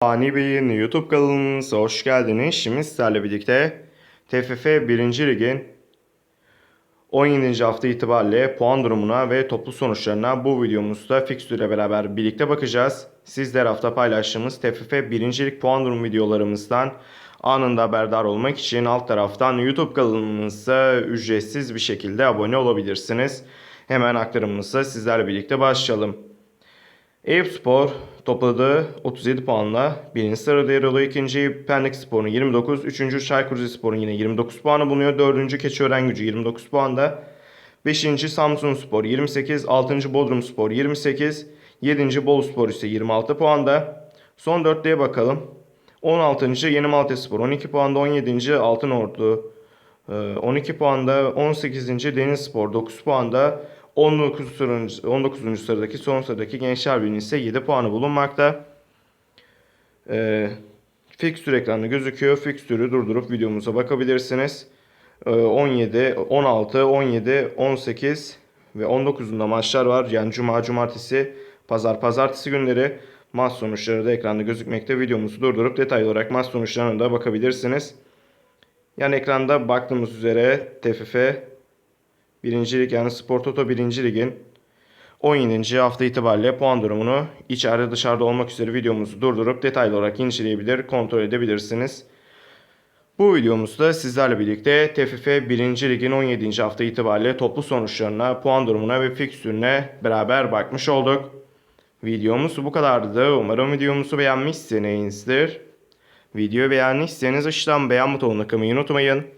Ani Bey'in YouTube kanalımıza hoş geldiniz. Şimdi sizlerle birlikte TFF 1. Lig'in 17. hafta itibariyle puan durumuna ve toplu sonuçlarına bu videomuzda fikstüre beraber birlikte bakacağız. Sizler hafta paylaştığımız TFF 1. Lig puan durum videolarımızdan anında haberdar olmak için alt taraftan YouTube kanalımıza ücretsiz bir şekilde abone olabilirsiniz. Hemen aktarımımıza sizlerle birlikte başlayalım. Eyüp Spor topladığı 37 puanla birinci sırada yer alıyor. İkinci Pendik Spor'un 29, üçüncü Çaykur Rizespor'un yine 29 puanı bulunuyor. Dördüncü Keçiören Gücü 29 puanda. Beşinci Samsun Spor 28, altıncı Bodrum Spor 28, yedinci Bolu Spor ise 26 puanda. Son dörtlüğe bakalım. 16. Yeni Malatya Spor 12 puanda, 17. Altınordu e, 12 puanda, 18. Deniz Spor 9 puanda, 19. sıradaki, 19. sıradaki son sıradaki Gençler Birliği ise 7 puanı bulunmakta. E, Fixtür ekranı gözüküyor. Fixtürü durdurup videomuza bakabilirsiniz. E, 17, 16, 17, 18 ve 19'unda maçlar var. Yani cuma, cumartesi, pazar, pazartesi günleri maç sonuçları da ekranda gözükmekte. Videomuzu durdurup detaylı olarak maç sonuçlarına da bakabilirsiniz. Yan ekranda baktığımız üzere TFF 1. Lig yani Spor Toto 1. Lig'in 17. hafta itibariyle puan durumunu içeride dışarıda olmak üzere videomuzu durdurup detaylı olarak inceleyebilir, kontrol edebilirsiniz. Bu videomuzda sizlerle birlikte TFF 1. Lig'in 17. hafta itibariyle toplu sonuçlarına, puan durumuna ve fikstürüne beraber bakmış olduk. Videomuz bu kadardı. Umarım videomuzu beğenmişsinizdir. Videoyu beğendiyseniz aşağıdan beğen butonuna kılmayı unutmayın.